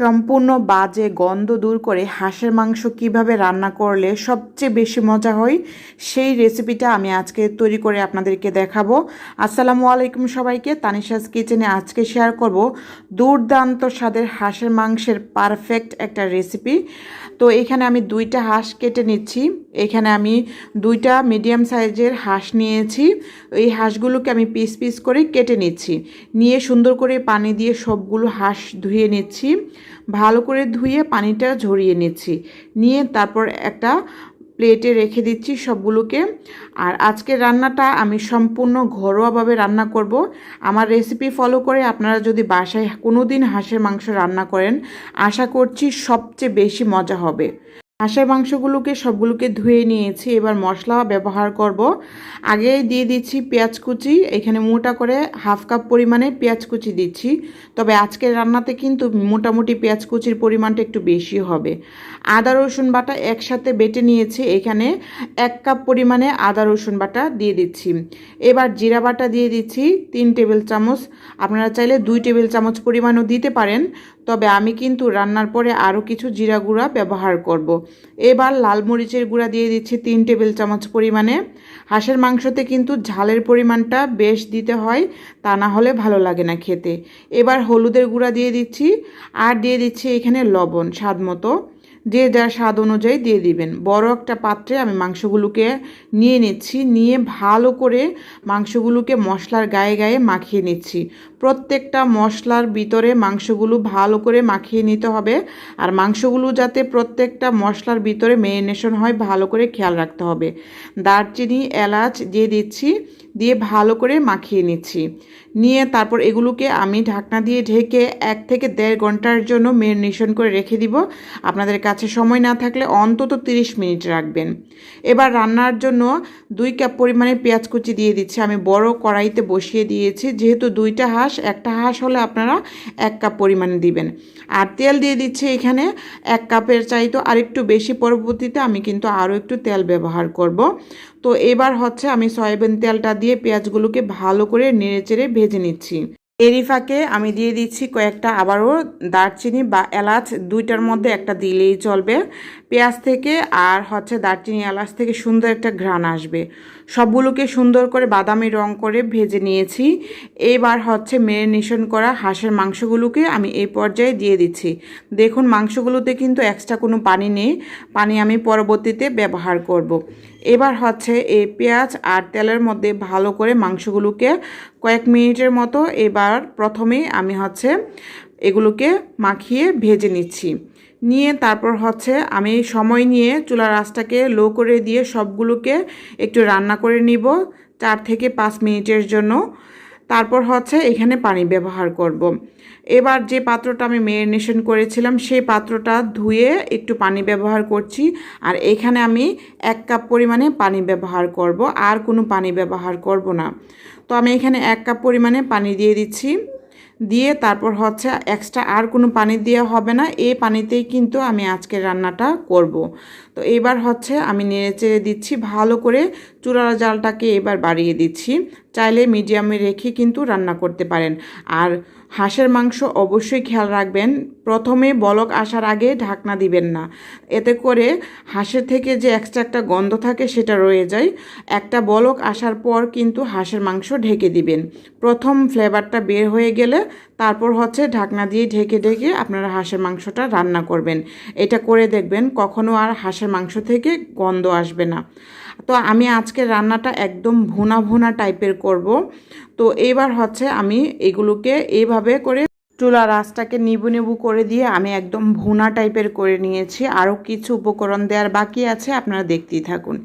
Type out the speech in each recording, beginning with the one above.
সম্পূর্ণ বাজে গন্ধ দূর করে হাঁসের মাংস কীভাবে রান্না করলে সবচেয়ে বেশি মজা হয়, সেই রেসিপিটা আমি আজকে তৈরি করে আপনাদেরকে দেখাবো। আসসালামু আলাইকুম সবাইকে, তানিশাস কিচেনে আজকে শেয়ার করব দুর্দান্ত স্বাদের হাঁসের মাংসের পারফেক্ট একটা রেসিপি তো এখানে আমি দুইটা হাঁস কেটে নিচ্ছি। এখানে আমি দুইটা মিডিয়াম সাইজের হাঁস নিয়েছি। এই হাঁসগুলোকে আমি পিস পিস করে কেটে নিচ্ছি। নিয়ে সুন্দর করে পানি দিয়ে সবগুলো হাঁস ধুয়ে নিচ্ছি। ভালো করে ধুয়ে পানিটা ঝরিয়ে নিচ্ছি। নিয়ে তারপর একটা প্লেটে রেখে দিচ্ছি সবগুলোকে। আর আজকের রান্নাটা আমি সম্পূর্ণ ঘরোয়াভাবে রান্না করব। আমার রেসিপি ফলো করে আপনারা যদি বাসায় কোনো দিন হাঁসের মাংস রান্না করেন, আশা করছি সবচেয়ে বেশি মজা হবে। হাঁসের মাংসগুলোকে সবগুলোকে ধুয়ে নিয়েছি। এবার মশলা ব্যবহার করব। আগে দিয়ে দিচ্ছি পেঁয়াজ কুচি। এখানে মোটা করে হাফ কাপ পরিমাণে পেঁয়াজ কুচি দিচ্ছি। তবে আজকের রান্নাতে কিন্তু মোটামুটি পেঁয়াজ কুচির পরিমাণটা একটু বেশি হবে। আদা, রসুন বাটা একসাথে বেটে নিয়েছি। এখানে এক কাপ পরিমাণে আদা, রসুন বাটা দিয়ে দিচ্ছি। এবার জিরা বাটা দিয়ে দিচ্ছি তিন টেবিল চামচ। আপনারা চাইলে দুই টেবিল চামচ পরিমাণও দিতে পারেন। তবে আমি কিন্তু রান্নার পরে আরও কিছু জিরা গুঁড়া ব্যবহার করব। এবার লাল মরিচের গুঁড়া দিয়ে দিচ্ছি তিন টেবিল চামচ পরিমাণে। হাঁসের মাংসতে কিন্তু ঝালের পরিমাণটা বেশ দিতে হয়, তা না হলে ভালো লাগে না খেতে। এবার হলুদের গুঁড়া দিয়ে দিচ্ছি আর দিয়ে দিচ্ছি এখানে লবণ স্বাদ মতো। যে যার স্বাদ অনুযায়ী দিয়ে দিবেন। বড় একটা পাত্রে আমি মাংসগুলোকে নিয়ে নিচ্ছি, নিয়ে ভালো করে মাংসগুলোকে মশলার গায়ে গায়ে মাখিয়ে নিচ্ছি। প্রত্যেকটা মশলার ভিতরে মাংসগুলো ভালো করে মাখিয়ে নিতে হবে আর মাংসগুলো যাতে প্রত্যেকটা মশলার ভিতরে মেরিনেশন হয়, ভালো করে খেয়াল রাখতে হবে। দারচিনি, এলাচ দিয়ে দিচ্ছি। দিয়ে ভালো করে মাখিয়ে নিচ্ছি। নিয়ে তারপর এগুলোকে আমি ঢাকনা দিয়ে ঢেকে এক থেকে দেড় ঘণ্টার জন্য মেরিনেশন করে রেখে দিব। আপনাদের কাছে সময় না থাকলে অন্তত 30 মিনিট রাখবেন। এবার রান্নার জন্য দুই কাপ পরিমাণে পেঁয়াজ কুচি দিয়ে দিচ্ছি। আমি বড় কড়াইতে বসিয়ে দিয়েছি। যেহেতু দুইটা হাঁস, একটা হাঁস হলে আপনারা এক কাপ পরিমাণে দিবেন। আর তেল দিয়ে দিচ্ছি এখানে এক কাপের চাইতো আরেকটু বেশি। পরবর্তীতে আমি কিন্তু আরও একটু তেল ব্যবহার করব। তো এবার হচ্ছে আমি সয়াবিন তেলটা দিয়ে পেঁয়াজগুলোকে ভালো করে নেড়েচেড়ে ভেজে নিচ্ছি। এরই ফাঁকে আমি দিয়ে দিচ্ছি কয়েকটা আবারও দারচিনি বা এলাচ, দুইটার মধ্যে একটা দিলেই চলবে। পেঁয়াজ থেকে আর হচ্ছে দারচিনি, এলাচ থেকে সুন্দর একটা ঘ্রাণ আসবে। সবগুলোকে সুন্দর করে বাদামি রং করে ভেজে নিয়েছি। এবার হচ্ছে মেরিনেশন করা হাঁসের মাংসগুলোকে আমি এই পর্যায়ে দিয়ে দিচ্ছি। দেখুন, মাংসগুলোতে কিন্তু এক্সট্রা কোনো পানি নেই। পানি আমি পরবর্তীতে ব্যবহার করব। এবার হচ্ছে এই পেঁয়াজ আর তেলের মধ্যে ভালো করে মাংসগুলোকে কয়েক মিনিটের মতো এবার প্রথমে আমি হচ্ছে এগুলোকে মাখিয়ে ভেজে নিচ্ছি। নিয়ে তারপর হচ্ছে আমি সময় নিয়ে চুলার আঁচটাকে লো করে দিয়ে সবগুলোকে একটু রান্না করে নিব চার থেকে পাঁচ মিনিটের জন্য। তারপর হচ্ছে এখানে পানি ব্যবহার করব। এবার যে পাত্রটা আমি মেরিনেশন করেছিলাম, সেই পাত্রটা ধুয়ে একটু পানি ব্যবহার করছি। আর এখানে আমি এক কাপ পরিমাণে পানি ব্যবহার করব, আর কোনো পানি ব্যবহার করব না। তো আমি এখানে এক কাপ পরিমাণে পানি দিয়ে দিচ্ছি। দিয়ে তারপর হচ্ছে এক্সট্রা আর কোনো পানি দেওয়া হবে না। এই পানিতেই কিন্তু আমি আজকে রান্নাটা করব। তো এবার হচ্ছে আমি নেড়ে চেড়ে দিচ্ছি, ভালো করে চূড়ার জালটাকে এবার বাড়িয়ে দিচ্ছি। চাইলে মিডিয়ামে রেখে কিন্তু রান্না করতে পারেন। আর হাঁসের মাংস অবশ্যই খেয়াল রাখবেন। প্রথমে বলক আসার আগে ঢাকনা দিবেন না। এতে করে হাঁসের থেকে যে এক্সট্রা একটা গন্ধ থাকে সেটা রয়ে যায়। একটা বলক আসার পর কিন্তু হাঁসের মাংস ঢেকে দিবেন। প্রথম ফ্লেভারটা বের হয়ে গেলে তারপর হচ্ছে ঢাকনা দিয়ে ঢেকে ঢেকে আপনারা হাঁসের মাংসটা রান্না করবেন। এটা করে দেখবেন কখনো আর হাঁসের মাংস থেকে গন্ধ আসবে না। তো আমি আজকে রান্নাটা একদম ভুনা ভুনা টাইপের করব। তো এবার হচ্ছে আমি এগুলোকে এইভাবে করে চুলা রাসটাকে নিবু নেবু করে দিয়ে আমি একদম ভুনা টাইপের করে নিয়েছি। আরও কিছু উপকরণ দেওয়ার বাকি আছে, আপনারা দেখতেই থাকুন।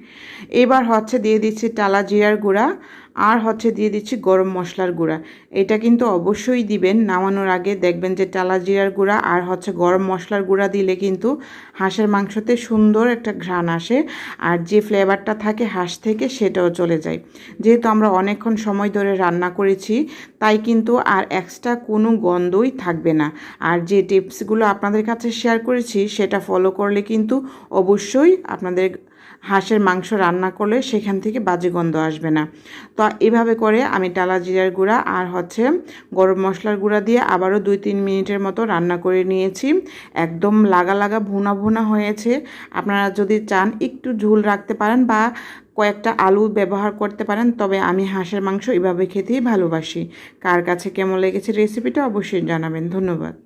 এবার হচ্ছে দিয়ে দিচ্ছি টালা জিরার গুঁড়া। আর হচ্ছে দিয়ে দিচ্ছি গরম মশলার গুঁড়া। এটা কিন্তু অবশ্যই দিবেন, নামানোর আগে দেখবেন যে টালা জিরার গুঁড়া আর হচ্ছে গরম মশলার গুঁড়া দিলে কিন্তু হাঁসের মাংসতে সুন্দর একটা ঘ্রাণ আসে আর যে ফ্লেভারটা থাকে হাঁস থেকে সেটাও চলে যায়। যেহেতু আমরা অনেকক্ষণ সময় ধরে রান্না করেছি, তাই কিন্তু আর এক্সট্রা কোনো গন্ধই থাকবে না। আর যে টিপসগুলো আপনাদের কাছে শেয়ার করেছি, সেটা ফলো করলে কিন্তু অবশ্যই আপনাদের হাঁসের মাংস রান্না করলে সেখান থেকে বাজে গন্ধ আসবে না। তো এভাবে করে আমি টালা জিরার গুঁড়া আর হচ্ছে গরম মশলার গুঁড়া দিয়ে আবারও দুই তিন মিনিটের মতো রান্না করে নিয়েছি। একদম লাগা লাগা ভুনা ভুনা হয়েছে। আপনারা যদি চান একটু ঝুল রাখতে পারেন বা কয়েকটা আলু ব্যবহার করতে পারেন, তবে আমি হাঁসের মাংস এভাবে খেতেই ভালোবাসি। কার কাছে কেমন লেগেছে রেসিপিটা অবশ্যই জানাবেন। ধন্যবাদ।